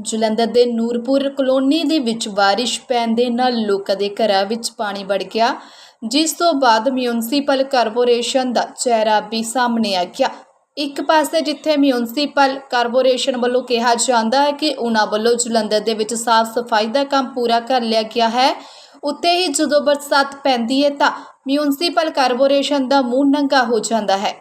ਜਲੰਧਰ ਦੇ ਨੂਰਪੁਰ ਕਲੋਨੀ ਦੇ ਵਿੱਚ ਬਾਰਿਸ਼ ਪੈਣ ਦੇ ਨਾਲ ਲੋਕਾਂ ਦੇ ਘਰਾਂ ਵਿੱਚ ਪਾਣੀ ਵੜ ਗਿਆ, ਜਿਸ ਤੋਂ ਬਾਅਦ ਮਿਊਨਿਸਪਲ ਕਾਰਪੋਰੇਸ਼ਨ ਦਾ ਚਿਹਰਾ ਵੀ ਸਾਹਮਣੇ ਆ ਗਿਆ। ਇੱਕ ਪਾਸੇ ਜਿੱਥੇ ਮਿਊਨਿਸਪਲ ਕਾਰਪੋਰੇਸ਼ਨ ਵੱਲੋਂ ਕਿਹਾ ਜਾਂਦਾ ਹੈ ਕਿ ਉਹਨਾਂ ਵੱਲੋਂ ਜਲੰਧਰ ਦੇ ਵਿੱਚ ਸਾਫ਼ ਸਫ਼ਾਈ ਦਾ ਕੰਮ ਪੂਰਾ ਕਰ ਲਿਆ ਗਿਆ ਹੈ ਉੱਤੇ ਹੀ ਜਦੋਂ ਬਰਸਾਤ ਪੈਂਦੀ ਹੈ ਤਾਂ ਮਿਊਨਿਸਪਲ ਕਾਰਪੋਰੇਸ਼ਨ ਦਾ ਮੂੰਹ ਨੰਗਾ ਹੋ ਜਾਂਦਾ ਹੈ।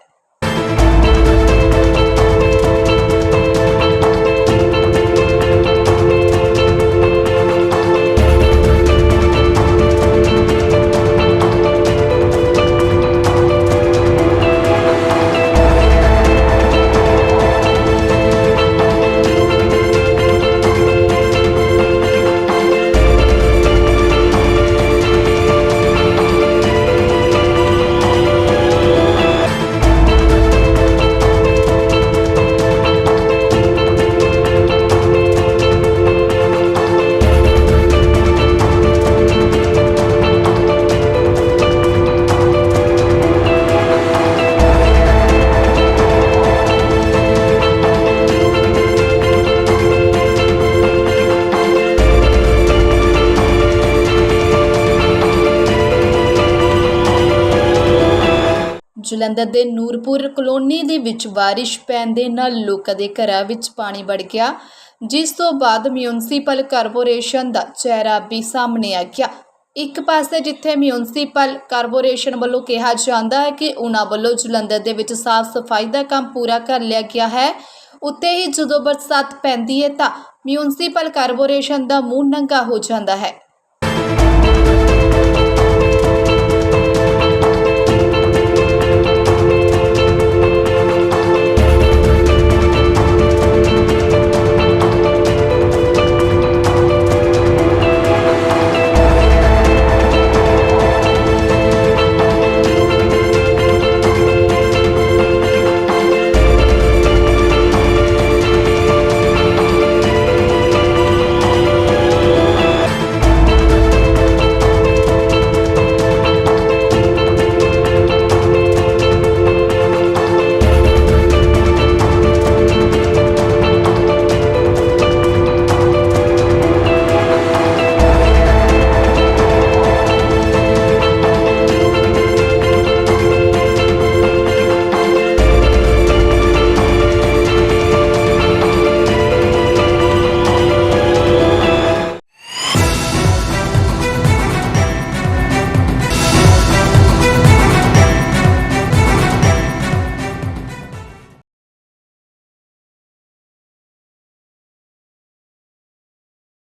ਜਲੰਧਰ ਦੇ ਨੂਰਪੁਰ ਕਲੋਨੀ ਦੇ ਵਿੱਚ ਬਾਰਿਸ਼ ਪੈਣ ਦੇ ਨਾਲ ਲੋਕਾਂ ਦੇ ਘਰਾਂ ਵਿੱਚ ਪਾਣੀ ਵੜ ਗਿਆ, ਜਿਸ ਤੋਂ ਬਾਅਦ ਮਿਊਨਿਸਪਲ ਕਾਰਪੋਰੇਸ਼ਨ ਦਾ ਚਿਹਰਾ ਵੀ ਸਾਹਮਣੇ ਆ ਗਿਆ। ਇੱਕ ਪਾਸੇ ਜਿੱਥੇ ਮਿਊਨਿਸਪਲ ਕਾਰਪੋਰੇਸ਼ਨ ਵੱਲੋਂ ਕਿਹਾ ਜਾਂਦਾ ਹੈ ਕਿ ਉਹਨਾਂ ਵੱਲੋਂ ਜਲੰਧਰ ਦੇ ਵਿੱਚ ਸਾਫ਼ ਸਫ਼ਾਈ ਦਾ ਕੰਮ ਪੂਰਾ ਕਰ ਲਿਆ ਗਿਆ ਹੈ ਉੱਤੇ ਹੀ ਜਦੋਂ ਬਰਸਾਤ ਪੈਂਦੀ ਹੈ ਤਾਂ ਮਿਊਨਿਸਪਲ ਕਾਰਪੋਰੇਸ਼ਨ ਦਾ ਮੂੰਹ ਨੰਗਾ ਹੋ ਜਾਂਦਾ ਹੈ।